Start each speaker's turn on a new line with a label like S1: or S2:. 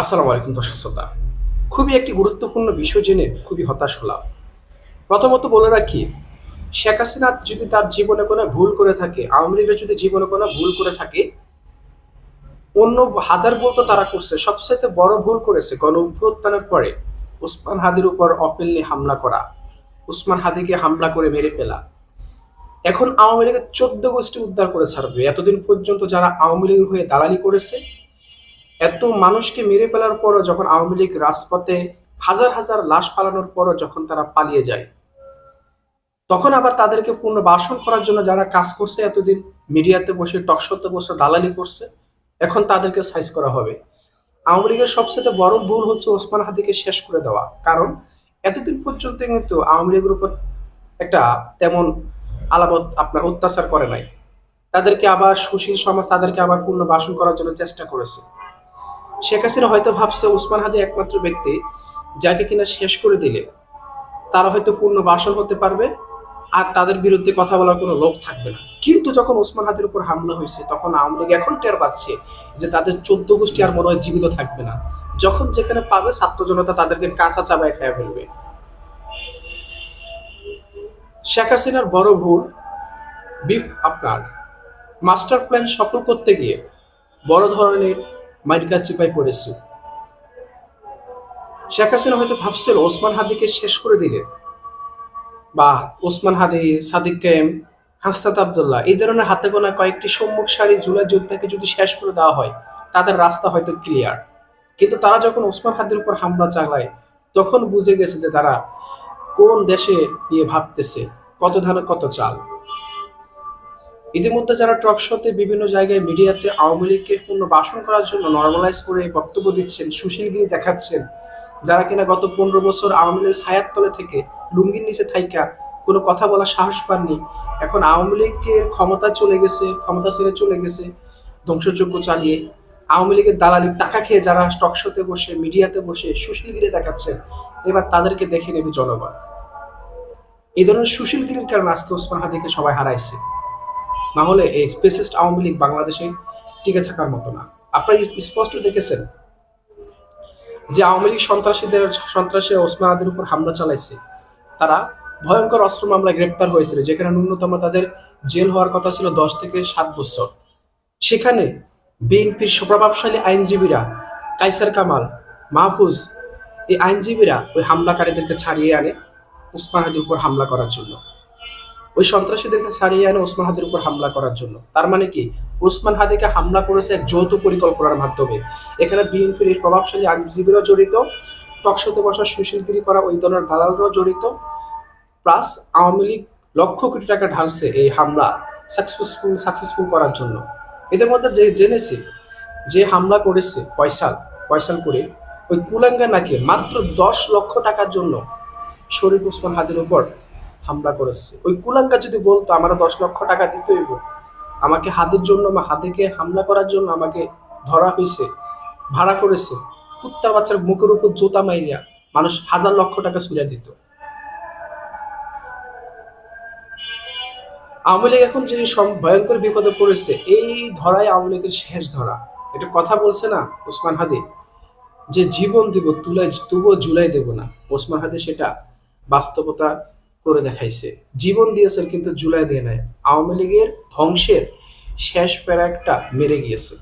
S1: আসসালামু আলাইকুম দর্শক শ্রোতা। খুবই একটি গুরুত্বপূর্ণ বিষয় জেনে খুবই হতাশ হলাম। প্রথমত বলে রাখি, শেখ হাসিনা যদি তার জীবনে কোনো ভুল করে থাকে, আওয়ামী লীগের যদি জীবনে কোনো ভুল করে থাকে, অন্য হাদার ভুল তো তারা করছে, সবচাইতে বড় ভুল করেছে গণ অভ্যুত্থানের পরে উসমান হাদির উপর অপেলনি হামলা করা উসমান হাদিকে হামলা করে মেরে ফেলা। এখন আওয়ামী লীগের চোদ্দ গোষ্ঠী উদ্ধার করে ছাড়বে। এতদিন পর্যন্ত যারা আওয়ামী লীগের হয়ে দালালি করেছে এত মানুষকে মেরে ফেলার পরও যখন আওয়ামী লীগ রাজপথে হাজার হাজার লাশ পালানোর পরও যখন তারা পালিয়ে যায়, তখন আবার তাদেরকে পুনর্বাসন করার জন্য যারা কাজ করছে, এতদিন মিডিয়াতে বসে টকশোতে বসে, দালালি করছে, এখন তাদেরকে সাইজ করা হবে। আওয়ামী লীগের সবচেয়ে বড় ভুল হচ্ছে ওসমান হাদিকে শেষ করে দেওয়া। কারণ এতদিন পর্যন্ত কিন্তু আওয়ামী লীগের উপর একটা তেমন আলামত আপনার অত্যাচার করে নাই। তাদেরকে আবার সুশীল সমাজ তাদেরকে আবার পূর্ণ পুনর্বাসন করার জন্য চেষ্টা করেছে। শেখ হাসিনা হয়তো ভাবছে উসমান হাদি একমাত্র ব্যক্তি যাকে কিনা শেষ করে দিলে তারা হয়তো পূর্ণ বাসন হতে পারবে আর তাদের বিরুদ্ধে কথা বলার কোনো লোক থাকবে না। কিন্তু যখন ওসমান হাতের উপর হামলা হয়েছে, তখন আওয়ামী লীগ এখন টের পাচ্ছে যে তাদের চোদ্দ গোষ্ঠী আর মনে হয় জীবিত থাকবে না। যখন যেখানে পাবে, ছাত্র জনতা তাদেরকে কাঁচা চাবায় খেয়ে ফেলবে। শেখ হাসিনার বড় ভুল, বিফ আপনার। মাস্টার প্ল্যান সফল করতে গিয়ে বড় ধরনের মাইরিকা চিপাই পড়েছে। শেখ হাসিনা হয়তো ভাবছিল ওসমান হাদিকে শেষ করে দিলে। বা ওসমান হাদি, সাদিক কায়েম, হাসনাত আবদুল্লাহ, এই ধরনের হাতে গোনা কয়েকটি সম্মুখ সারি জুলাই যোদ্ধাকে যদি শেষ করে দেওয়া হয়, তাদের রাস্তা হয়তো ক্লিয়ার কিন্তু তারা যখন ওসমান হাদির উপর হামলা চালায়, তখন বুঝে গেছে যে তারা কোন দেশে নিয়ে ভাবতেছে, কত ধানে কত চাল। ইতিমধ্যে যারা টক শোতে বিভিন্ন জায়গায় মিডিয়াতে আওয়ামী লীগকে পূর্ণ বাসন করার জন্য নর্মালাইজ করে বক্তব্য দিচ্ছেন সুশীল সুশীলগিরি দেখাচ্ছেন, যারা কিনা গত পনেরো বছর আওয়ামী লীগের ছায়ার তলে থেকে লুঙ্গির নিচে থাইকা কোনো কথা বলার সাহস পাননি, এখন আওয়ামী লীগের ক্ষমতা চলে গেছে, ক্ষমতা ছেড়ে চলে গেছে, ধ্বংসযজ্ঞ চালিয়ে আওয়ামী লীগের দালালির টাকা খেয়ে যারা টক শোতে বসে, মিডিয়াতে বসে সুশীল সুশীলগিরি দেখাচ্ছেন, এবার তাদেরকে দেখে নেবে জনগণ। এই ধরনের সুশীলগিরির কারণে আজকে ওসমান হাদিকে সবাই হারাইছে। না হলে এই স্পেসিস্ট আওয়ামী লীগ বাংলাদেশে টিকে থাকার মতো না। আপনারা স্পষ্ট দেখেছেন? যে আওয়ামী লীগ সন্ত্রাসীদের, সন্ত্রাসী ওসমান আদির উপর হামলা চালাইছে, তারা ভয়ঙ্কর অস্ত্র মামলায় গ্রেপ্তার হয়েছিল, যেখানে ন্যূনতম তাদের জেল হওয়ার কথা ছিল দশ থেকে সাত বছর। সেখানে বিএনপির সুপ্রভাবশালী আইনজীবীরা কাইসার কামাল, মাহফুজ, এই আইনজীবীরা ওই হামলাকারীদেরকে ছাড়িয়ে আনে উসমান উপর হামলা করার জন্য। ওই সন্ত্রাসীদেরকে সারিয়ে আনে ওসমান হাদির উপর হামলা করার জন্য। তার মানে কি? ওসমান হাদিকে হামলা করেছে এক যৌথ পরিকল্পনার মাধ্যমে। এখানে বিএনপির প্রভাবশালী আইনজীবীরাও জড়িত, টকশোতে বসা সুশীলগিরি করা ওই ধরনের দালালরাও জড়িত, প্লাস আওয়ামী লীগ লক্ষ কোটি টাকা ঢালছে এই হামলা সাকসেসফুল সাকসেসফুল করার জন্য। এদের মধ্যে যে জেনেছি, যে হামলা করেছে পয়সাল পয়সাল করে, ওই কুলাঙ্গা নাকি মাত্র দশ লক্ষ টাকার জন্য শরীফ ওসমান হাদির উপর হামলা করেছে। ওই কুলাঙ্গা যদি বলতো আমরা দশ লক্ষ টাকা দিতে হইব। আমাকে হাতের জন্য বা হাতিকে হামলা করার জন্য আমাকে ধরা হয়েছে ভাড়া করেছে। কুত্তার বাচ্চার মুখের উপর জোতা মাইরিয়া মানুষ হাজার লক্ষ টাকা ছুড়ে দিত। আওয়ামী লীগ এখন যে ভয়ঙ্কর বিপদে পড়েছে, এই ধরাই আওয়ামী লীগের শেষ ধরা। এটা কথা বলছে না ওসমান হাদি? যে জীবন দিব তুলাই তবুও জুলাই দেব না। ওসমান হাদি সেটা বাস্তবতা করে দেখাইছে। জীবন দিয়েছে কিন্তু জুলাই দিয়ে নেয় আওয়ামী লীগের ধ্বংসের শেষ প্যারাকটা মেরে গিয়েছে।